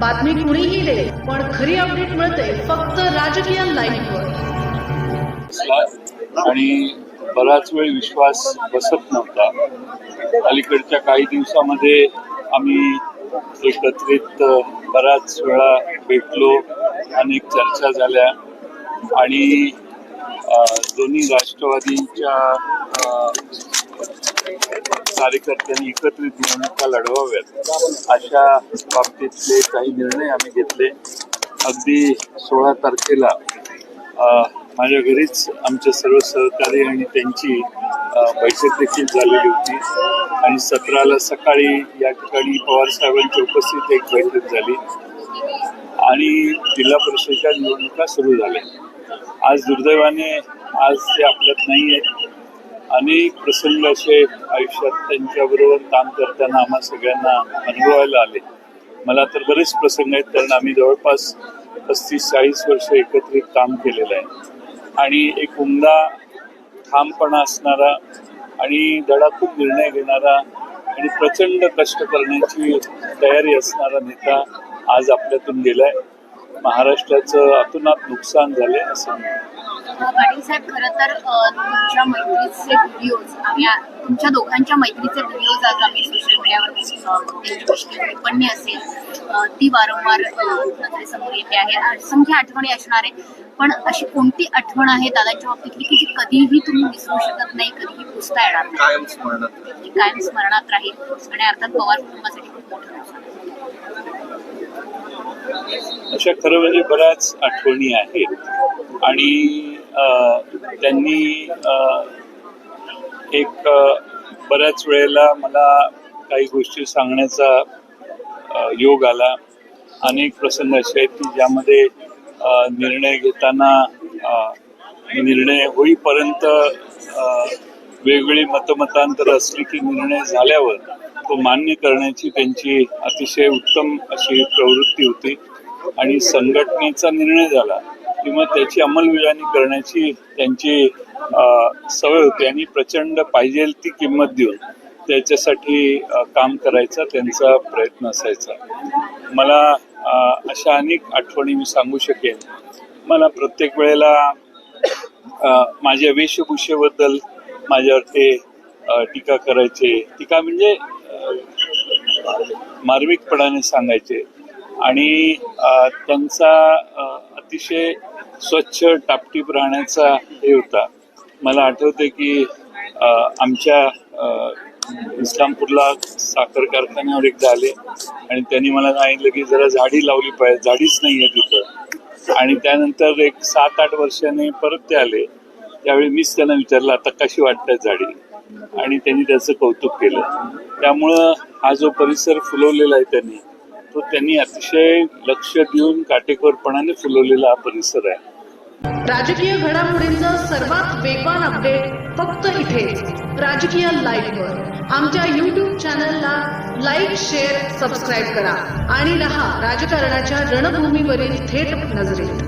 बातमी कुणीही दे पण खरी अपडेट मिळते फक्त राजकीय लाईनवर. आणि बराच वेळ विश्वास बसत नव्हता. अलीकडच्या काही दिवसामध्ये आम्ही एकत्रित बराच वेळा भेटलो अनेक चर्चा झाल्या आणि दोन्ही राष्ट्रवादीच्या कार्यकर्त्यांनी एकत्रित निवडणुका लढवाव्यात अशा बाबतीतले काही निर्णय आम्ही घेतले. अगदी सोळा तारखेला माझ्या घरीच आमचे सर्व सहकारी आणि त्यांची बैठक देखील झालेली होती. आणि सतराला सकाळी या ठिकाणी पवारसाहेबांच्या उपस्थित एक बैठक झाली. आणि जिल्हा परिषदेच्या निवडणुका सुरू झाल्या. आज दुर्दैवाने आज ते आपल्यात नाही आहेत. अनेक प्रसंग असे आयुष्यात त्यांच्याबरोबर काम करताना आम्हा सगळ्यांना अनुभवायला आले. मला तर बरेच प्रसंग आहेत कारण आम्ही जवळपास पस्तीस चाळीस वर्ष एकत्रित काम केलेलं आहे. आणि एक उमदा ठामपणा असणारा आणि धडाकून निर्णय घेणारा आणि प्रचंड कष्ट करण्याची तयारी असणारा नेता आज आपल्यातून गेलाय. महाराष्ट्राचं अतुनात नुकसान झालंय असं पाटील साहेब खरं तर तुमच्या मैत्रीचे व्हिडिओज आम्ही तुमच्या दोघांच्या मैत्रीचे व्हिडिओज आज आम्ही सोशल मीडियावर. त्यांची टिप्पणी असेल ती वारंवार नजरेसमोर येते आहे असंख्य आठवणी असणार आहे पण अशी कोणती आठवण आहे दादांच्या बाबतीतली की जी कधीही तुम्ही विसरू शकत नाही कधीही पुसता येणार नाही कायम स्मरणात राहील आणि अर्थात पवार कुटुंबासाठी खूप मोठं. अशा खरं म्हणजे बऱ्याच आठवणी आहेत. आणि त्यांनी एक बऱ्याच वेळेला मला काही गोष्टी सांगण्याचा योग आला. अनेक प्रसंग असे आहेत की ज्यामध्ये निर्णय घेताना निर्णय होईपर्यंत वेगवेगळी मतमतांतर असली की निर्णय झाल्यावर तो मान्य करण्याची त्यांची अतिशय उत्तम अशी प्रवृत्ती होती. आणि संघटनेचा निर्णय झाला किंवा त्याची अंमलबजावणी करण्याची त्यांची सवय होती आणि प्रचंड पाहिजे ती किंमत देऊन त्याच्यासाठी काम करायचा त्यांचा प्रयत्न असायचा. मला अशा अनेक आठवणी मी सांगू शकेन. मला प्रत्येक वेळेला माझ्या वेशभूषेबद्दल माझ्यावर ते टीका करायचे. टीका म्हणजे मार्मिकपणाने सांगायचे. आणि त्यांचा अतिशय स्वच्छ टापटीप राहण्याचा हे होता. मला आठवते की आमच्या इस्लामपूरला साखर कारखान्यावर एकदा आले आणि त्यांनी मला सांगितलं की जरा झाडी लावली पाहिजे झाडीच नाही आहे तिथं. आणि त्यानंतर एक सात आठ वर्षाने परत ते आले. त्यावेळी मीच त्यांना विचारलं आता कशी वाटतात झाडी? आणि त्यांनी त्याचं कौतुक केलं. त्यामुळं हा जो परिसर फुलवलेला आहे त्यांनी तो त्यांनी अतिशय लक्ष देऊन काटेकोरपणाने फुलवलेला हा परिसर आहे. राजकीय घडामोडींचं सर्वात वेगवान अपडेट फक्त इथे राजकीय लाईव्हवर आमच्या यूट्यूब चॅनलला लाईक शेअर सबस्क्राईब करा आणि रहा राजकारणाच्या रणभूमीवरील थेट नजरेत.